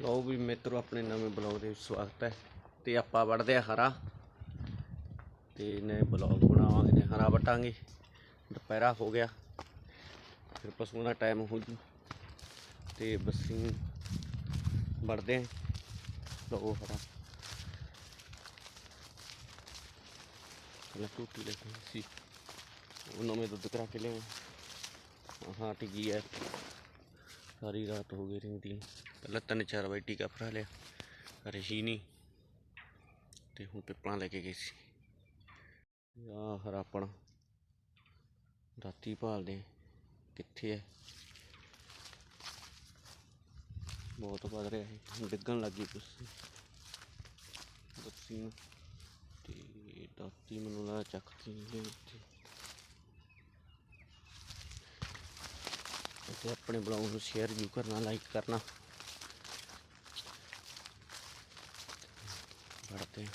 ਲਓ ਵੀ ਮਿੱਤਰੋ ਆਪਣੇ ਨਵੇਂ ਬਲੌਗ ਦੇ ਵਿੱਚ ਸਵਾਗਤ ਹੈ ਤੇ ਆਪਾਂ ਵੜਦੇ ਆ ਹਰਾ ਤੇ ਨੇ ਬਲੌਗ ਬਣਾਵਾਂਗੇ ਨੇ ਹਰਾ ਵਟਾਂਗੇ ਦੁਪਹਿਰਾ ਹੋ ਗਿਆ ਫਿਰ ਪਸ਼ੂਆਂ ਦਾ ਟਾਈਮ ਹੋ ਜੂ ਤੇ ਬਸੀਂ ਵੜਦੇ ਆ ਲਓ ਹਰਾ ਪਹਿਲਾਂ ਟੂਟੀ ਲੈ ਸੀ ਉਹਨਾਂ ਮੈਂ ਦੁੱਧ ਕਰਾ ਕੇ ਲਿਆ ਹਾਂ ਟਿਕੀ ਹੈ ਸਾਰੀ ਰਾਤ ਹੋ ਗਈ ਰਹਿੰਦੀ ਨੂੰ। ਪਹਿਲਾਂ ਤਿੰਨ ਚਾਰ ਵਜੇ ਟੀਕਾ ਭਰਾ ਲਿਆ ਰਹੀ ਨਹੀਂ। ਤੇ ਹੁਣ ਪਿੱਪਲਾਂ ਲੈ ਕੇ ਗਏ ਸੀ। ਆ ਹਰਾਪਣ ਰਾਤੀ ਭਾਲਦੇ ਕਿੱਥੇ ਹੈ ਬਹੁਤ ਵੱਧ ਰਿਹਾ ਹੈ ਡਿੱਗਣ ਲੱਗੀ ਕੁਛ। ਦੱਸੀ ਨੂੰ। ਤੇ ਦਾਤੀ ਮੈਨੂੰ ਲੱਗਦਾ ਚੱਕਤੀ ਨਹੀਂ ਇੱਥੇ। ਤੇ ਆਪਣੇ ਬਲੌਗ ਨੂੰ ਸ਼ੇਅਰ ਵੀ ਕਰਨਾ ਲਾਈਕ ਕਰਨਾ। ਵੜਤੇ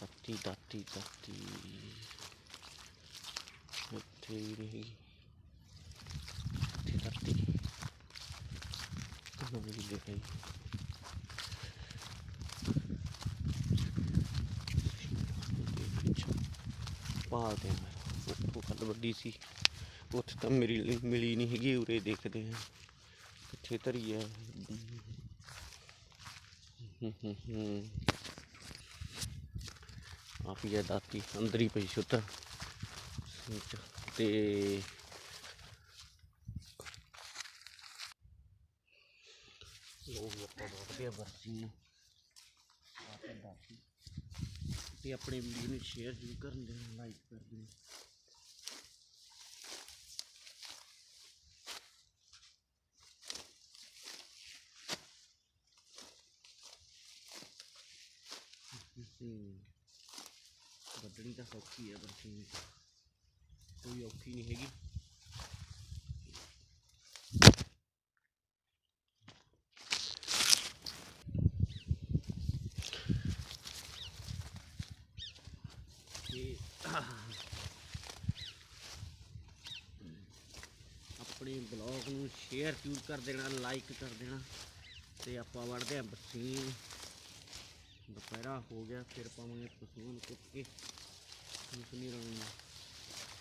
ਪੱਤੀ ਦਾਤੀ ਦਾਤੀ ਉੱਥੇ ਰਹੀ ਦਾਤੀ ਦਾਤੀ ਤੁਹਾਨੂੰ ਵੀ ਦੇਖਾਈ। ਪਾਲਦੇ ਹਾਂ। ਉਹ ਕੱਲ ਵੱਡੀ ਸੀ। ਉੱਥੇ ਤਾਂ ਮੇਰੀ ਮਿਲੀ ਨਹੀਂ ਹੈਗੀ, ਉਰੇ ਦੇਖਦੇ ਆ ਕਿੱਥੇ ਧਰੀ ਹੈ ਆਪ ਹੀ ਦਾਤੀ, ਅੰਦਰ ਹੀ ਪਈ ਸੀ ਤੇ ਲੋਕ ਆਪਾਂ ਬਹੁਤ ਗਿਆ ਵਰਸੀ ਨੂੰ। ਆਪ ਦਾਤੀ। ਤੇ ਆਪਣੇ ਵੀਡੀਓ ਨੂੰ ਸ਼ੇਅਰ ਜ਼ਰੂਰ ਕਰਨ ਦੇ ਲਾਈਕ ਕਰ ਦਿਓ ਹੂੰ ਵੱਢਣੀ ਤਾਂ ਸੌਖੀ ਹੈ ਬਰਸੀਨ ਕੋਈ ਔਖੀ ਨਹੀਂ ਹੈਗੀ। ਆਪਣੇ ਬਲੌਗ ਨੂੰ ਸ਼ੇਅਰ ਜ਼ਰੂਰ ਕਰ ਦੇਣਾ, ਲਾਈਕ ਕਰ ਦੇਣਾ, ਤੇ ਆਪਾਂ ਵੜਦੇ ਆ ਬਰਸੀਨ ਦੁਪਹਿਰਾ ਹੋ ਗਿਆ, ਫਿਰ ਪਾਵਾਂਗੇ ਪਸ਼ੂਆਂ ਕੁੱਟ ਕੇ ਮੌਸਮੀ ਰੰਗ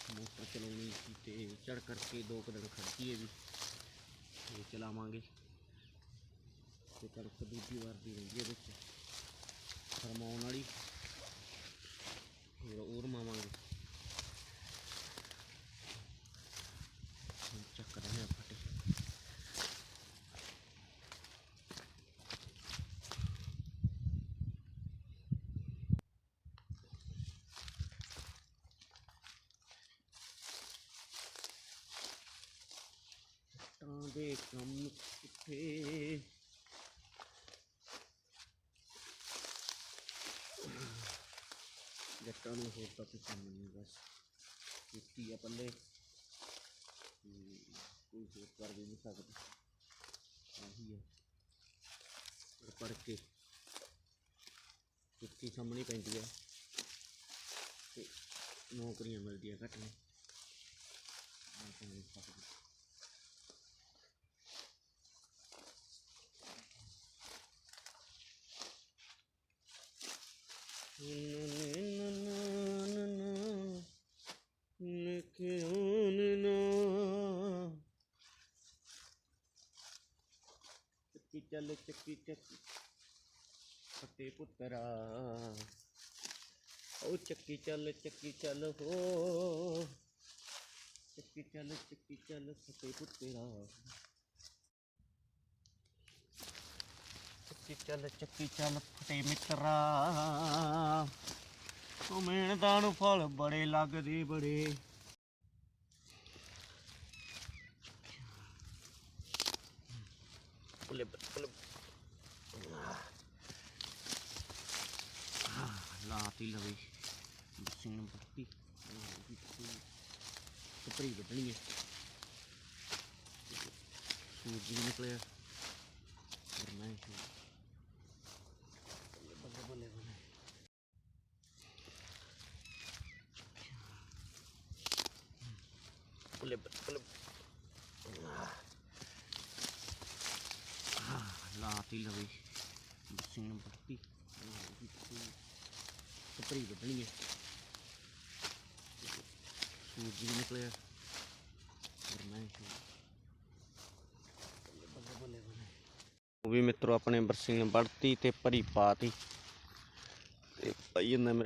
ਮੋਟਰ ਚਲਾਉਣੀ ਸੀ ਤੇ ਚੜ ਕਰਕੇ ਦੋ ਕੁ ਦਿਨ ਖੜਕੀ ਵੀ ਤੇ ਚਲਾਵਾਂਗੇ। ਤੇ ਕਣਕ ਦੂਜੀ ਵਾਰ ਦੀ ਰਹਿੰਦੀ ਹੈ ਵਿੱਚ। ਫਰਮਾਉਣ ਵਾਲੀ ਹੋਰ ਹੋਰ ਮਾਵਾਂਗੇ ਹੁਣ ਚੱਕ ਰਹੇ ਆ ਫਟੇ ਤਾਂ ਦੇ ਕੰਮ ਕਿੱਥੇ? ਜੱਟਾਂ ਨੂੰ ਹੋਰ ਤਾਂ ਕੋਈ ਕੰਮ ਨਹੀਂ ਬਸ ਖੇਤੀ ਆ ਪੱਲੇ। ਕੋਈ ਹੋਰ ਕਰ ਵੀ ਨਹੀਂ ਸਕਦਾ। ਆਹੀ ਹੈ ਪੜ ਪੜ ਕੇ ਖੇਤੀ ਸਾਹਮਣੇ ਪੈਂਦੀ ਹੈ ਤੇ ਨੌਕਰੀਆਂ ਮਿਲਦੀਆਂ ਘੱਟ ਨੇ। ਆਹ ਤਾਂ ਨਹੀਂ ਸਕਦਾ। ਚੱਕੀ ਚੱਲ ਚੱਕੀ ਚੱਕੀ ਫਤੇ ਪੁੱਤਰਾ ਉਹ ਚੱਕੀ ਚੱਲ ਚੱਕੀ ਚੱਲ ਹੋ ਚੱਕੀ ਚੱਲ ਚੱਕੀ ਚੱਲ ਫਤੇ ਪੁੱਤਰਾ ਚੱਕੀ ਚੱਲ ਚੱਕੀ ਚੱਲ ਫਤੇ ਮਿੱਤਰਾ। ਉਹ ਮਿਹਨਤਾਂ ਨੂੰ ਫਲ ਬੜੇ ਲੱਗਦੇ ਬੜੇ। ਬੁਲੇ ਬੁਲੇ ਲਾਤੀ ਲਵੇ। ਸਿੰਘ ਬੱਤੀ ਕਪੜੀ ਵੱਢਣੀ ਹੈ। ਸੂਰਜ ਵੀ ਨਿਕਲਿਆ। ਔਰ ਮੈਂ ਲਾਤੀ ਲਵੇ। ਬਰਸੀਨ ਬੱਤੀ ਕਪੜੀ ਵੱਢਣੀ ਹੈ ਸੂਰਜ ਵੀ ਨਿਕਲਿਆ। ਗਰਮੈਸ਼ ਉਹ ਵੀ ਮਿੱਤਰੋ, ਆਪਣੇ ਬਰਸੀਨ ਵੜਤੀ ਤੇ ਭਰੀ ਪਾਤੀ ਤੇ। ਭਾਈ ਇਹਨਾਂ